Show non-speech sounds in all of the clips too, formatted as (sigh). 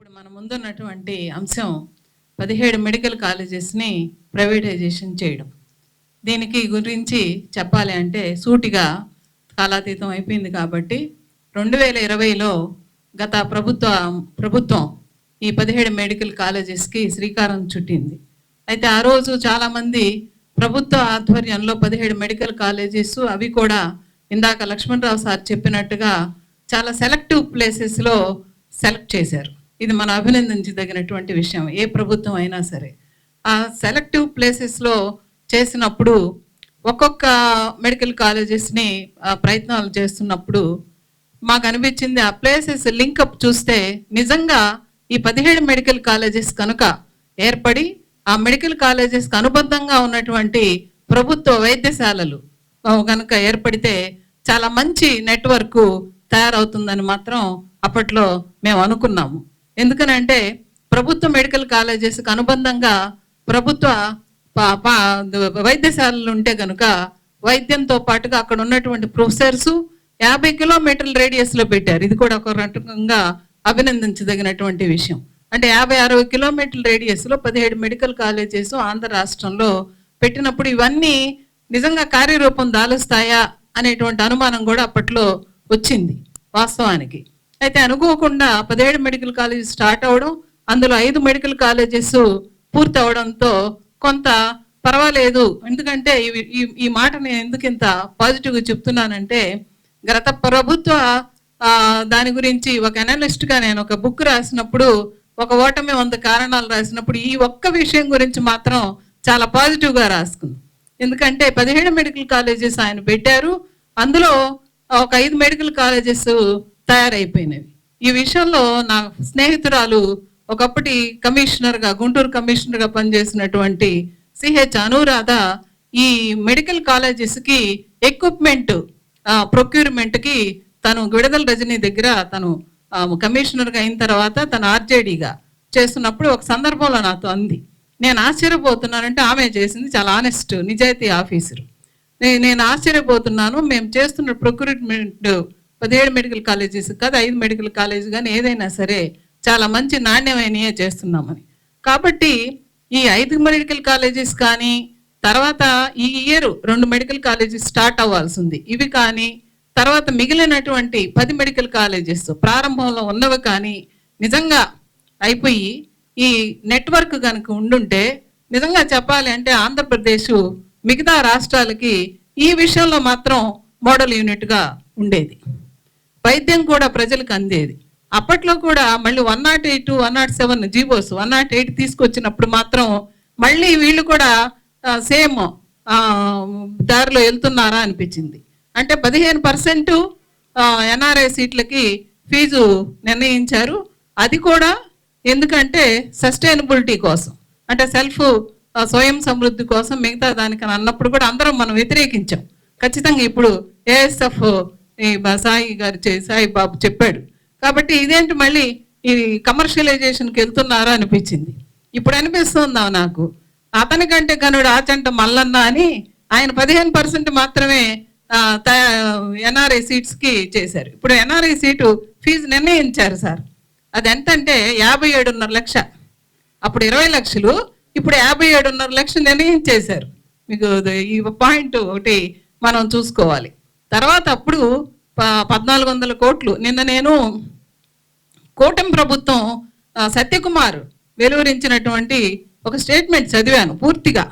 ఇప్పుడు మన ముందున్నటువంటి అంశం పదిహేడు మెడికల్ కాలేజెస్ని ప్రైవేటైజేషన్ చేయడం. దీనికి గురించి చెప్పాలి అంటే సూటిగా కాలాతీతం అయిపోయింది కాబట్టి రెండు వేల ఇరవైలో గత ప్రభుత్వ ప్రభుత్వం ఈ పదిహేడు మెడికల్ కాలేజెస్కి శ్రీకారం చుట్టింది. అయితే ఆ రోజు చాలామంది ప్రభుత్వ ఆధ్వర్యంలో పదిహేడు మెడికల్ కాలేజెస్ అవి కూడా ఇందాక లక్ష్మణరావు సార్ చెప్పినట్టుగా చాలా సెలెక్టివ్ ప్లేసెస్లో సెలెక్ట్ చేశారు. ఇది మనం అభినందించదగినటువంటి విషయం. ఏ ప్రభుత్వం అయినా సరే. ఆ సెలెక్టివ్ ప్లేసెస్లో చేసినప్పుడు ఒక్కొక్క మెడికల్ కాలేజెస్ని ప్రయత్నాలు చేస్తున్నప్పుడు మాకు అనిపించింది ఆ ప్లేసెస్ లింకప్ చూస్తే నిజంగా ఈ పదిహేడు మెడికల్ కాలేజెస్ కనుక ఏర్పడి ఆ మెడికల్ కాలేజెస్కి అనుబద్ధంగా ఉన్నటువంటి ప్రభుత్వ వైద్యశాలలు కనుక ఏర్పడితే చాలా మంచి నెట్వర్క్ తయారవుతుందని మాత్రం అప్పట్లో మేము అనుకున్నాము. ఎందుకనంటే ప్రభుత్వ మెడికల్ కాలేజెస్కి అనుబంధంగా ప్రభుత్వ పా- పా- వైద్యశాలలు ఉంటే కనుక వైద్యంతో పాటుగా అక్కడ ఉన్నటువంటి ప్రొఫెసర్స్ యాభై కిలోమీటర్ల రేడియస్లో పెట్టారు. ఇది కూడా ఒక రకంగా అభినందించదగినటువంటి విషయం. అంటే యాభై అరవై కిలోమీటర్ల రేడియస్లో పదిహేడు మెడికల్ కాలేజెస్ ఆంధ్ర రాష్ట్రంలో పెట్టినప్పుడు ఇవన్నీ నిజంగా కార్యరూపం దాలుస్తాయా అనేటువంటి అనుమానం కూడా అప్పట్లో వచ్చింది వాస్తవానికి. అయితే అనుకోకుండా పదిహేడు మెడికల్ కాలేజ్ స్టార్ట్ అవ్వడం అందులో ఐదు మెడికల్ కాలేజెస్ పూర్తి అవడంతో కొంత పర్వాలేదు. ఎందుకంటే ఈ ఈ మాట నేను ఎందుకు ఇంత పాజిటివ్గా చెప్తున్నానంటే గత ప్రభుత్వ దాని గురించి ఒక అనలిస్ట్గా నేను ఒక బుక్ రాసినప్పుడు ఒక ఓటమి వంద కారణాలు రాసినప్పుడు ఈ ఒక్క విషయం గురించి మాత్రం చాలా పాజిటివ్గా రాసుకుంది. ఎందుకంటే పదిహేడు మెడికల్ కాలేజెస్ ఆయన పెట్టారు. అందులో ఒక ఐదు మెడికల్ కాలేజెస్ తయారైపోయినవి. ఈ విషయంలో నా స్నేహితురాలు ఒకప్పటి కమిషనర్గా గుంటూరు కమిషనర్గా పనిచేసినటువంటి సిహెచ్ అనురాధ ఈ మెడికల్ కాలేజెస్కి ఎక్విప్మెంట్ ప్రొక్యూర్మెంట్కి తను విడదల రజనీ దగ్గర తను కమిషనర్గా కమిషనర్గా అయిన తర్వాత తను ఆర్జేడీగా చేస్తున్నప్పుడు ఒక సందర్భంలో నాతో అంది. నేను ఆశ్చర్యపోతున్నానంటే ఆమె చేసింది చాలా ఆనెస్ట్ నిజాయితీ ఆఫీసరు. నేను ఆశ్చర్యపోతున్నాను. మేము చేస్తున్న ప్రొక్యూర్మెంట్ పదిహేడు మెడికల్ కాలేజెస్ కాదు ఐదు మెడికల్ కాలేజ్ కానీ ఏదైనా సరే చాలా మంచి నాణ్యమైనయే చేస్తున్నామని. కాబట్టి ఈ ఐదు మెడికల్ కాలేజెస్ కానీ తర్వాత ఈ ఇయర్ రెండు మెడికల్ కాలేజెస్ స్టార్ట్ అవ్వాల్సి ఉంది ఇవి కానీ తర్వాత మిగిలినటువంటి పది మెడికల్ కాలేజెస్ ప్రారంభంలో ఉన్నవి కానీ నిజంగా అయిపోయి ఈ నెట్వర్క్ కనుక ఉండుంటే నిజంగా చెప్పాలి అంటే ఆంధ్రప్రదేశ్ మిగతా రాష్ట్రాలకి ఈ విషయంలో మాత్రం మోడల్ యూనిట్గా ఉండేది. వైద్యం కూడా ప్రజలకు అందేది. అప్పట్లో కూడా మళ్ళీ one not eight one not seven GOs one not eight తీసుకొచ్చినప్పుడు మాత్రం మళ్ళీ వీళ్ళు కూడా సేమ్ దారిలో వెళ్తున్నారా అనిపించింది. అంటే పదిహేను పర్సెంట్ ఎన్ఆర్ఐ సీట్లకి ఫీజు నిర్ణయించారు. అది కూడా ఎందుకంటే సస్టైనబిలిటీ కోసం. అంటే సెల్ఫ్ స్వయం సమృద్ధి కోసం మిగతా దానికని అన్నప్పుడు కూడా అందరం మనం వ్యతిరేకించాం. ఖచ్చితంగా ఇప్పుడు ఏఎస్ఎఫ్ ఈ సాయి గారు చే- సాయి బాబు చెప్పాడు. కాబట్టి ఇదేంటి మళ్ళీ ఈ కమర్షియలైజేషన్కి వెళ్తున్నారా అనిపించింది. ఇప్పుడు అనిపిస్తుందా నాకు? అతనికంటే గనుడు ఆచంట మల్లన్న అని ఆయన పదిహేను పర్సెంట్ మాత్రమే ఎన్ఆర్ఐ సీట్స్కి చేశారు. ఇప్పుడు ఎన్ఆర్ఐ సీటు ఫీజు నిర్ణయించారు సార్. అది ఎంతంటే యాభై ఏడున్నర లక్ష. అప్పుడు ఇరవై లక్షలు ఇప్పుడు యాభై ఏడున్నర లక్షలు నిర్ణయించేశారు. మీకు ఈ పాయింట్ ఒకటి మనం చూసుకోవాలి. తర్వాత అప్పుడు ప- పద్నాలుగు వందల కోట్లు. నిన్న నేను కూటమి ప్రభుత్వం సత్యకుమార్ వెలువరించినటువంటి ఒక స్టేట్మెంట్ చదివాను పూర్తిగా.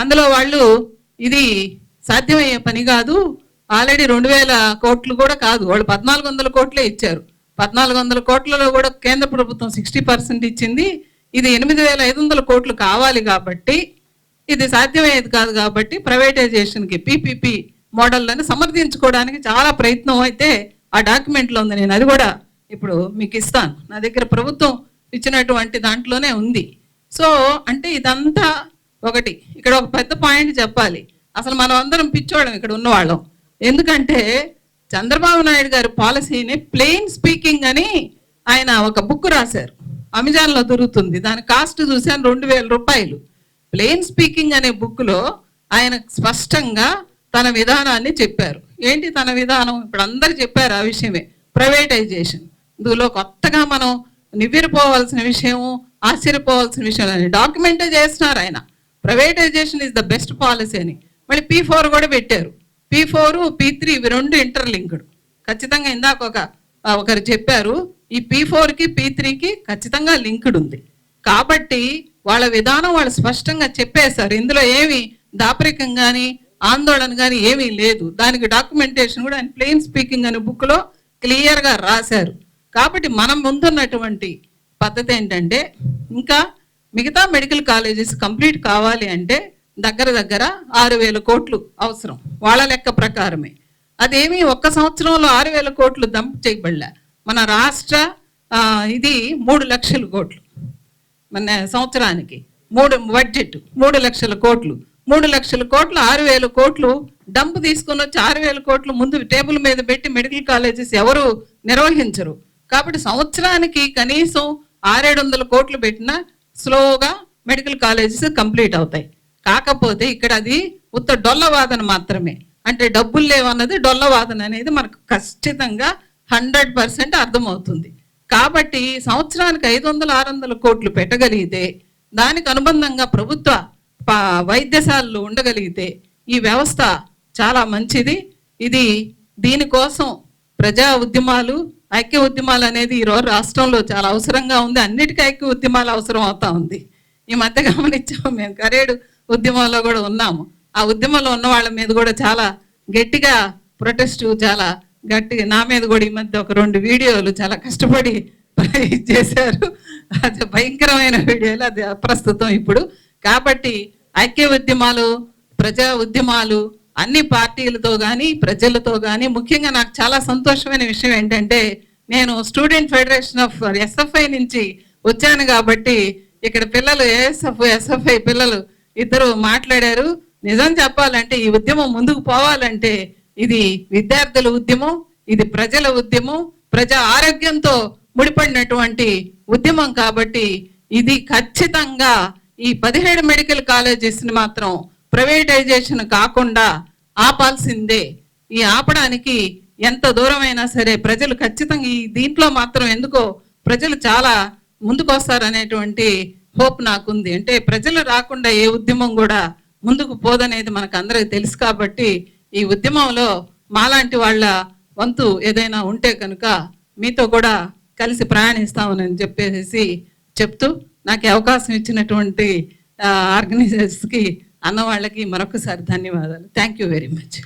అందులో వాళ్ళు ఇది సాధ్యమయ్యే పని కాదు ఆల్రెడీ రెండు వేల కోట్లు కూడా కాదు. వాళ్ళు పద్నాలుగు వందల కోట్లే ఇచ్చారు. పద్నాలుగు వందల కోట్లలో కూడా కేంద్ర ప్రభుత్వం సిక్స్టీ పర్సెంట్ ఇచ్చింది. ఇది ఎనిమిది వేల ఐదు వందల కోట్లు కావాలి కాబట్టి ఇది సాధ్యమయ్యేది కాదు కాబట్టి ప్రైవేటైజేషన్కి పీపీపీ మోడల్ని సమర్థించుకోవడానికి చాలా ప్రయత్నం అయితే ఆ డాక్యుమెంట్లో ఉంది. నేను అది కూడా ఇప్పుడు మీకు ఇస్తాను. నా దగ్గర ప్రభుత్వం ఇచ్చినటువంటి దాంట్లోనే ఉంది. సో అంటే ఇదంతా ఒకటి. ఇక్కడ ఒక పెద్ద పాయింట్ చెప్పాలి. అసలు మనం అందరం పిచ్చోళ్ళం ఇక్కడ ఉన్నవాళ్ళం. ఎందుకంటే చంద్రబాబు నాయుడు గారి పాలసీని ప్లెయిన్ స్పీకింగ్ అని ఆయన ఒక బుక్ రాశారు. అమెజాన్లో దొరుకుతుంది. దాని కాస్ట్ చూశాను రెండు వేల రూపాయలు. ప్లెయిన్ స్పీకింగ్ అనే బుక్లో ఆయన స్పష్టంగా తన విధానాన్ని చెప్పారు. ఏంటి తన విధానం? ఇప్పుడు అందరు చెప్పారు ఆ విషయమే. ప్రైవేటైజేషన్. ఇందులో కొత్తగా మనం నివ్వెరపోవాల్సిన విషయము ఆశ్చర్యపోవాల్సిన విషయం అని డాక్యుమెంటే చేస్తున్నారు ఆయన. Privatisation is the best policy అని. మళ్ళీ పీ ఫోర్ కూడా పెట్టారు. పీ ఫోర్ పీ త్రీ ఇవి రెండు ఇంటర్లింక్డ్. ఖచ్చితంగా ఇందాక ఒక ఒకరు చెప్పారు ఈ పీ ఫోర్కి పీ త్రీకి ఖచ్చితంగా లింక్డ్ ఉంది. కాబట్టి వాళ్ళ విధానం వాళ్ళు స్పష్టంగా చెప్పేశారు. ఇందులో ఏమి దాపరికం కానీ ఆందోళన కానీ ఏమీ లేదు. దానికి డాక్యుమెంటేషన్ కూడా ఆయన ప్లెయిన్ స్పీకింగ్ అనే బుక్లో క్లియర్గా రాశారు. కాబట్టి మనం ముందున్నటువంటి పద్ధతి ఏంటంటే ఇంకా మిగతా మెడికల్ కాలేజెస్ కంప్లీట్ కావాలి అంటే దగ్గర దగ్గర ఆరు వేల కోట్లు అవసరం. వాళ్ళ లెక్క ప్రకారమే. అదేమి ఒక్క సంవత్సరంలో ఆరు వేల కోట్లు దంప్ చేయబడలే. మన రాష్ట్ర ఇది మూడు లక్షల కోట్లు. మన సంవత్సరానికి మూడు బడ్జెట్ మూడు లక్షల కోట్లు. మూడు లక్షల కోట్లు ఆరు వేల కోట్లు డంప్ తీసుకుని వచ్చి ఆరు వేల కోట్లు ముందు టేబుల్ మీద పెట్టి మెడికల్ కాలేజెస్ ఎవరు నిర్వహించరు. కాబట్టి సంవత్సరానికి కనీసం ఆరేడు వందల కోట్లు పెట్టినా స్లోగా మెడికల్ కాలేజెస్ కంప్లీట్ అవుతాయి. కాకపోతే ఇక్కడ అది ఉత్త డొల్లవాదన మాత్రమే. అంటే డబ్బులు లేవన్నది డొల్లవాదన అనేది మనకు ఖచ్చితంగా హండ్రెడ్ పర్సెంట్ అర్థమవుతుంది. కాబట్టి సంవత్సరానికి ఐదు వందల ఆరు వందల కోట్లు పెట్టగలిగితే దానికి అనుబంధంగా ప్రభుత్వ వైద్యశాలలు ఉండగలిగితే ఈ వ్యవస్థ చాలా మంచిది. ఇది దీనికోసం ప్రజా ఉద్యమాలు ఐక్య ఉద్యమాలు అనేది ఈరోజు రాష్ట్రంలో చాలా అవసరంగా ఉంది. అన్నిటికీ ఐక్య ఉద్యమాలు అవసరం అవుతా ఉంది. ఈ మధ్య గమనించాము మేము కరేడు ఉద్యమంలో కూడా ఉన్నాము. ఆ ఉద్యమంలో ఉన్న వాళ్ళ మీద కూడా చాలా గట్టిగా ప్రొటెస్ట్ చాలా గట్టిగా నా మీద కూడా ఈ మధ్య ఒక రెండు వీడియోలు చాలా కష్టపడి (laughs) చేశారు. అది భయంకరమైన వీడియోలు అది ప్రస్తుతం ఇప్పుడు. కాబట్టి ఐక్య ఉద్యమాలు ప్రజా ఉద్యమాలు అన్ని పార్టీలతో కానీ ప్రజలతో కానీ ముఖ్యంగా నాకు చాలా సంతోషమైన విషయం ఏంటంటే నేను స్టూడెంట్ ఫెడరేషన్ ఆఫ్ ఎస్ఎఫ్ఐ నుంచి వచ్చాను కాబట్టి ఇక్కడ పిల్లలు ఏఎస్ఎఫ్ ఎస్ఎఫ్ఐ పిల్లలు ఇద్దరు మాట్లాడారు. నిజం చెప్పాలంటే ఈ ఉద్యమం ముందుకు పోవాలంటే ఇది విద్యార్థుల ఉద్యమం ఇది ప్రజల ఉద్యమం ప్రజా ఆరోగ్యంతో ముడిపడినటువంటి ఉద్యమం కాబట్టి ఇది ఖచ్చితంగా ఈ పదిహేడు మెడికల్ కాలేజెస్ని మాత్రం ప్రైవేటైజేషన్ కాకుండా ఆపాల్సిందే. ఈ ఆపడానికి ఎంత దూరమైనా సరే ప్రజలు ఖచ్చితంగా ఈ దీంట్లో మాత్రం ఎందుకో ప్రజలు చాలా ముందుకొస్తారనేటువంటి హోప్ నాకుంది. అంటే ప్రజలు రాకుండా ఏ ఉద్యమం కూడా ముందుకు పోదనేది మనకు అందరికి తెలుసు కాబట్టి ఈ ఉద్యమంలో మాలాంటి వాళ్ళ వంతు ఏదైనా ఉంటే కనుక మీతో కూడా కలిసి ప్రయాణిస్తామని చెప్పేసి చెప్తూ నాకు అవకాశం ఇచ్చినటువంటి ఆర్గనైజర్స్కి అన్న వాళ్ళకి మరొకసారి ధన్యవాదాలు. Thank you very much